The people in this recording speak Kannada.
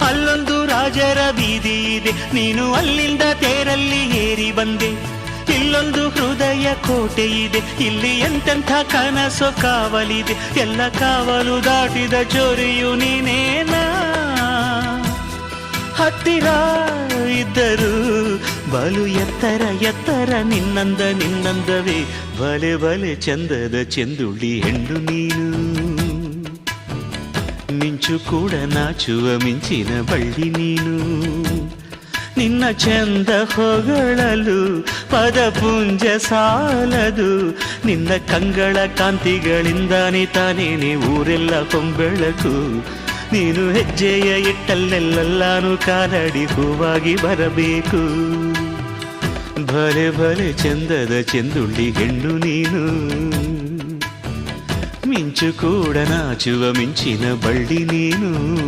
ಅಲ್ಲೊಂದು ರಾಜರ ಬೀದಿ ಇದೆ. ನೀನು ಅಲ್ಲಿಂದ ತೇರಲ್ಲಿ ಏರಿ ಬಂದೆ. ಇಲ್ಲೊಂದು ಹೃದಯ ಕೋಟೆ ಇದೆ. ಇಲ್ಲಿ ಎಂತೆಂಥ ಕನಸು ಕಾವಲಿದೆ. ಎಲ್ಲ ಕಾವಲು ದಾಟಿದ ಚೋರಿಯು ನೀನೇನ? ಹತ್ತಿರ ಇದ್ದರು ಬಲು ಎತ್ತರ ಎತ್ತರ ನಿನ್ನಂದ ನಿನ್ನಂದವೇ. ಬಲೆ ಬಲೆ ಚಂದದ ಚೆಂದುಳ್ಳಿ ಹೆಣ್ಣು ನೀನು. ಮಿಂಚು ಕೂಡ ನಾಚುವ ಮಿಂಚಿನ ಬಳ್ಳಿ ನೀನು. ನಿನ್ನ ಚಂದ ಹೊಗಳಲು ಪದಪುಂಜ ಸಾಲದು. ನಿನ್ನ ಕಂಗಳ ಕಾಂತಿಗಳಿಂದಾನೆ ತಾನೇನೆ ಊರೆಲ್ಲ ಕೊಂಬೆಳಕು ನೀನು ಹೆಜ್ಜೆಯ ಇಟ್ಟಲ್ಲೆಲ್ಲಾನು ಕಾಲಡಿ ಹೂವಾಗಿ ಬರಬೇಕು. ಭಲೆ ಭಲೆ ಚಂದದ ಚೆಂದುಳ್ಳಿ ಹೆಣ್ಣು ನೀನು. ಮಿಂಚು ಕೂಡ ನಾಚುವ ಮಿಂಚಿನ ಬಳ್ಳಿ ನೀನು